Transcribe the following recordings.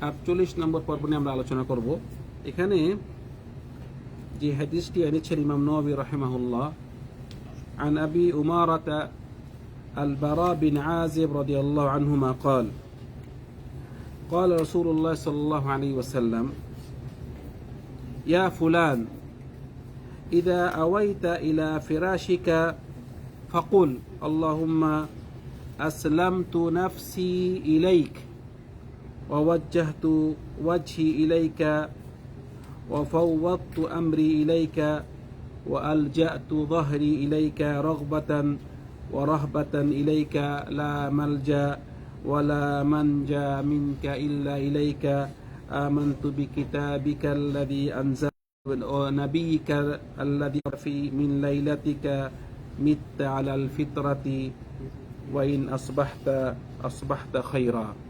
আটচল্লিশ নম্বর পর্ব নিয়ে আমরা আলোচনা করব এখানে যে হাদিসটি এনেছেন ইমাম নবী রহেমাহুল্লাহ عن أبي أمارة البراء بن عازب رضي الله عنهما قال قال رسول الله صلى الله عليه وسلم يا فلان إذا أويت إلى فراشك فقل اللهم أسلمت نفسي إليك ووجهت وجهي إليك وفوضت أمري إليك وألجأت ظهري إليك رغبة ورهبة إليك لا ملجأ ولا منجأ منك إلا إليك. آمنت بكتابك الذي أنزل ونبيك الذي في من ليلتك. مت على الفطرة وإن أصبحت أصبحت خيرا.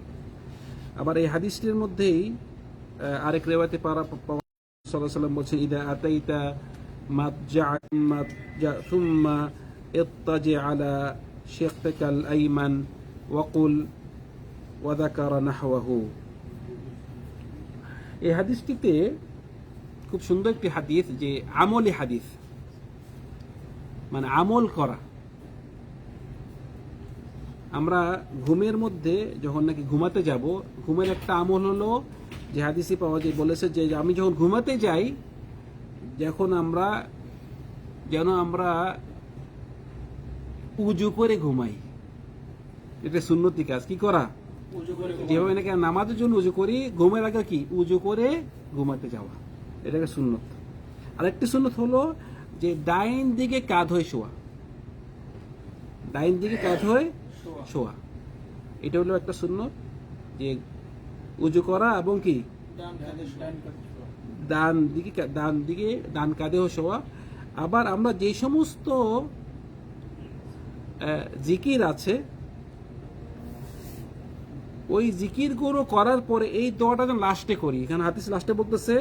আবার এই হাদিসটির মধ্যেই আহ, আরেক রেওয়াতে পারা সাল্লাল্লাহু সাল্লাম বলছেন ইদা আতাইতা মাতজা মাতজা থুম্মা ইত্তাজি আলা শিখতিকাল আইমান ওয়াকুল ওয়াদাকারা নাহওয়াহু। এই হাদিসটিতে খুব সুন্দর একটি হাদিস যে আমলি হাদিস মানে আমল করা। আমরা ঘুমের মধ্যে যখন নাকি ঘুমাতে যাব ঘুমের একটা আমল হলো যে হাদিসি পাওয়া যায় বলেছে যে আমি যখন ঘুমাতে যাই যখন আমরা যেন আমরা উজু করে ঘুমাই। এটা সুন্নতি কাজ কি করা? যেভাবে নাকি নামাজের জন্য উজু করি ঘুমের আগে কি? উজু করে ঘুমাতে যাওয়া। এটাকে সুন্নত। আরেকটি সুন্নত হলো যে ডাইন দিকে কাঁধ হয়ে শোয়া। ডাইন দিকে কাঁধ হয়ে শোয়া। এটা হলো একটা শূন্য যে উজু করা এবং কি? ডান দিকে ডান দিকে ডান কাঁধেও শোয়া। আবার আমরা যে সমস্ত জিকির আছে ওই জিকিরগুলো করার পরে এই দোয়াটা যেন লাস্টে করি। এখানে হাদিস লাস্টে বলতেছে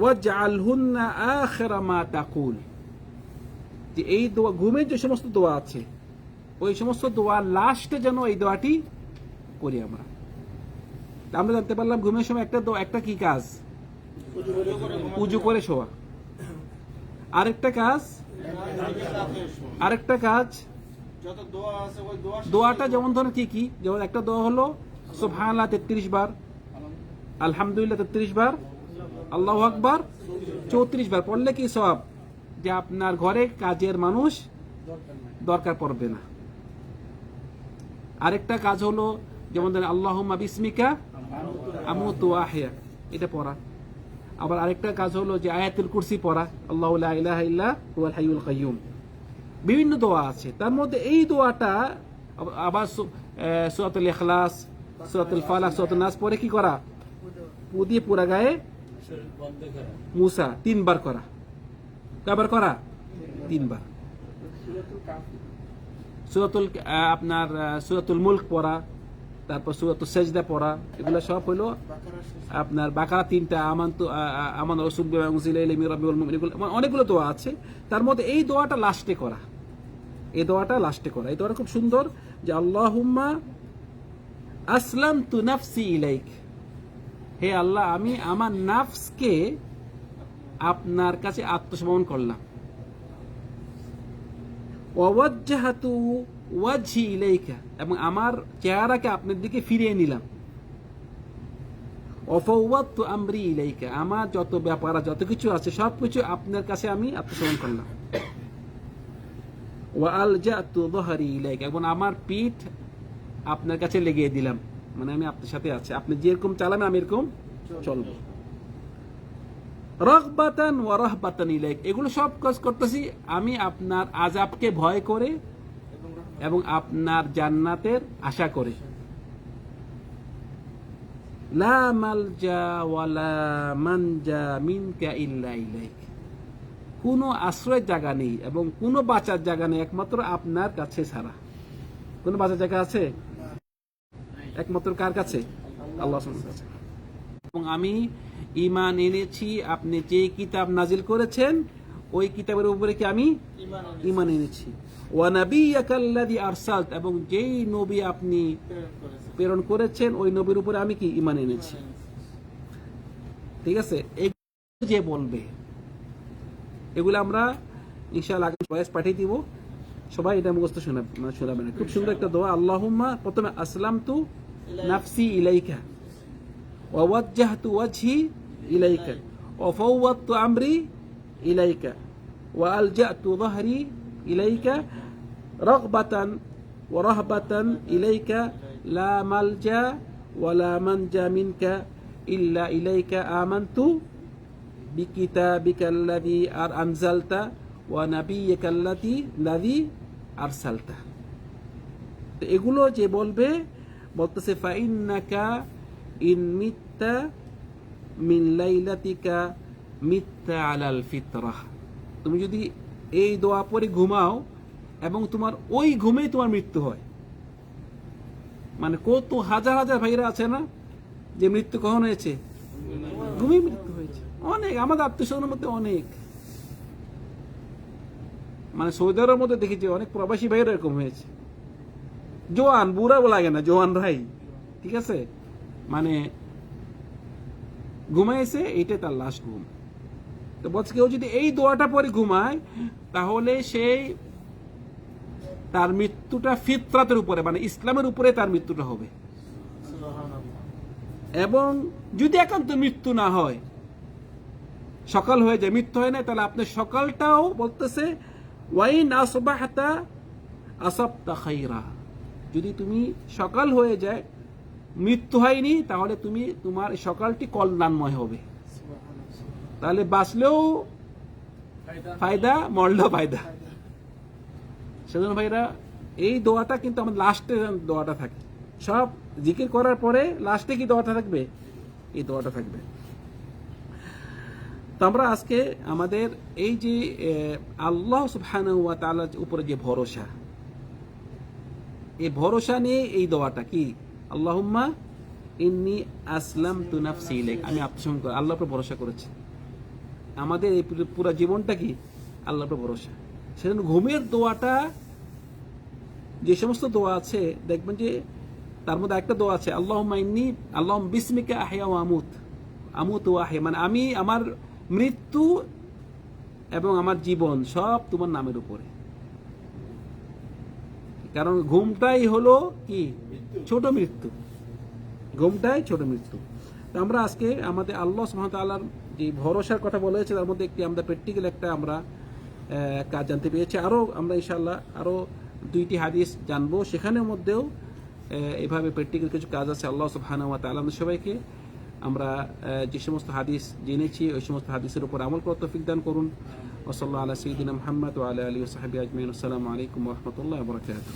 ওয়াজআলহুন্না আখিরা মা তাকুল। যে এই দোয়া ঘুমের যে সমস্ত দোয়া আছে ওই সমস্ত দোয়া লাস্টে যেন এই দোয়াটি করি আমরা। আমরা জানতে পারলাম ঘুমের সময় একটা একটা কি কাজ? উজু করে শোয়া। আরেকটা কাজ? আরেকটা কাজ? দোয়াটা যেমন ধরেন কি কি, যেমন একটা দোয়া হলো, সুবহানাল্লাহ তেত্রিশ বার, আলহামদুলিল্লাহ তেত্রিশ বার, আল্লাহ আকবার চৌত্রিশ বার। পড়লে কি সব যে আপনার ঘরে কাজের মানুষ দরকার পড়বে না। আরেকটা কাজ হলো যেমন ধরেন আল্লাহ বিসমিকা আমুতু আহিয়া এটা পড়া। আবার আরেকটা কাজ হলো যে আয়াতুল কুরসি পড়া। আল্লাহ ইলাহা ইল্লা কাইয়ুম। বিভিন্ন দোয়া আছে। তার মধ্যে এই দোয়াটা আবার সু- এখলাস সূরাতুল সূরাতুল ফালাক সূরাতুল নাস পরে কি করা? পু দিয়ে পুরা গায়ে মুসা তিনবার করা। কয়বার করা? তিনবার। সুরাতুল আপনার সুরাতুল মুলক পড়া, তারপর সুরাতুল সেজদা পড়া, এগুলো সব হলো আপনার বাকারা তিনটা আমান রসুল বিমা উনজিলা ইলাইহি মির রাব্বিল মুমিনিন, এগুলো মানে অনেকগুলো দোয়া আছে। তার মধ্যে এই দোয়াটা লাস্টে করা। এই দোয়াটা লাস্টে করা। এই দোয়াটা খুব সুন্দর যে আল্লাহুম্মা আসলাম তু নাফসি ইলাইক। হে আল্লাহ, আমি আমার নাফসকে আপনার কাছে আত্মসমর্পণ করলাম। ওয়াজ্জাহাতু ওয়াজহি ইলাইকা, এবং আমার চেহারাকে আপনার দিকে ফিরিয়ে নিলাম। অফওয়াত্তু আমরি ইলাইকা, আমার যত ব্যাপার যত কিছু আছে, সব কিছু আপনার কাছে আমি আত্মসমর্পণ করলাম। ওয়া আলজাতু যহরি ইলাইকা, এবং আমার পিঠ আপনার কাছে লেগিয়ে দিলাম। মানে আমি আপনার সাথে আছি। আপনি যেরকম চালাবেন, আমি এরকম চলবো। রহবাতান ওয়া রহবাতান ইলাইক। এগুলো সব কাজ করতেছি। আমি আপনার আজাবকে ভয় করে এবং আপনার জান্নাতের আশা করে। লা মালজা ওয়ালা মানজা মিনকা ইল্লা ইলাইক। কোনো আশ্রয়ের জায়গা নেই এবং কোনো বাঁচার জায়গা নেই একমাত্র আপনার কাছে ছাড়া। কোনো বাঁচার জায়গা আছে? একমাত্র কার কাছে? আল্লাহ কাছে এবং আমি ইমান এনেছি আপনি যে কিতাব নাজিল করেছেন ওই কিতাবের উপরে কি আমি ইমান এনেছি। ওয়ানাবিয়াকাল্লাদি আরসালত এবং যেই নবী আপনি প্রেরণ করেছে করেছেন ওই নবীর উপরে আমি কি ইমান এনেছি? ঠিক আছে? যে বলবে এগুলো আমরা ইনশাআল্লাহ আগামী বয়স পাঠিয়ে দিব। সবাই এটা মুখস্থ শোনা মানে শোনাবে না। খুব সুন্দর একটা দোয়া। আল্লাহুম্মা প্রথমে আসলাম তু নাফসি ইলাইকা। ওয়াজ্জাহতু ওয়াজহি ইলাইকা ওয়াফাওয়াদতু আমরি ইলাইকা وألجأت ظهري إليك رغبة ورهبة إليك لا ملجأ ولا منجا منك إلا إليك آمنت بكتابك الذي أنزلت ونبيك الذي الذي أرسلت তো এগুলো যে বলবে বলতেছে ফাইন্নাকা ইন লাইলাতিকা মিথ্যা আলাল ফিতরাহ তুমি যদি এই দোয়া পরে ঘুমাও এবং তোমার ওই ঘুমেই তোমার মৃত্যু হয়। মানে কত হাজার হাজার ভাইরা আছে না যে মৃত্যু কখন হয়েছে? ঘুমেই মৃত্যু হয়েছে। অনেক, আমাদের আত্মীয় মধ্যে অনেক। মানে সৌদি মধ্যে দেখেছি অনেক প্রবাসী ভাইরা এরকম হয়েছে। জোয়ান বুড়াও লাগে না, জোয়ান রাই ঠিক আছে? ঘুমাইছে, এইটাই তার লাস্ট ঘুম। তো বলছে, কেউ যদি এই দোয়াটা পরে ঘুমায়, তাহলে সেই তার মৃত্যুটা ফিতরাতের উপরে মানে ইসলামের উপরে তার মৃত্যুটা হবে। এবং যদি একান্ত মৃত্যু না হয়, সকাল হয়ে যায়, মৃত্যু হয় না তাহলে আপনি সকালটাও বলতেছে, ওয়াইন আসবাহাতা আসাবতা খাইরা। যদি তুমি সকাল হয়ে যায় মৃত্যু হয়নি তাহলে তুমি তোমার সকালটি কল্যাণময় হবে। তাহলে বাঁচলেও ফায়দা। মরলেও ফায়দা। সেজন্য ভাইরা এই দোয়াটা কিন্তু আমাদের লাস্টে দোয়াটা থাকে। সব জিকির করার পরে লাস্টে কি দোয়াটা থাকবে? এই দোয়াটা থাকবে। তো আমরা আজকে আমাদের এই যে আল্লাহ সুবহানাহু ওয়া তাআলার উপরে যে ভরসা এই ভরসা নিয়ে এই দোয়াটা কি? আল্লাহুম্মা ইন্নি আসলাম তু নাফসি ইলাইক। আমি আত্মসমর্পণ করে আল্লাহর উপর ভরসা করেছি। আমাদের এই পুরো- জীবনটা কি? আল্লাহর উপর ভরসা। সেজন্য ঘুমের দোয়াটা, যে সমস্ত দোয়া আছে, দেখবেন যে তার মধ্যে একটা দোয়া আছে আল্লাহ ইন্নি আল্লাহ বিসমিকা আহিয়া আমুত। আমুত ও আহে মানে আমি আমার মৃত্যু এবং আমার জীবন সব তোমার নামের উপরে। কারণ ঘুমটাই হলো কি? ছোট মৃত্যু। ঘুমটাই ছোট মৃত্যু। তো আমরা আজকে আমাদের আল্লাহ সুহামতাল্লাহর যে ভরসার কথা বলা হয়েছে, তার মধ্যে একটি আমরা প্র্যাকটিক্যাল একটা আমরা কাজ জানতে পেরেছি। আরও আমরা ইনশাল্লাহ আরও দুইটি হাদিস জানব। সেখানের মধ্যেও এভাবে প্র্যাকটিক্যাল কিছু কাজ আছে আল্লাহ সুবহানাহু ওয়া সবাইকে। আমরা যে সমস্ত হাদিস জেনেছি, ওই সমস্ত হাদিসের উপর আমল করার তৌফিক দান করুন। وصلى الله على سيدنا محمد وعلى آله وصحبه أجمعين. والسلام عليكم ورحمة الله وبركاته.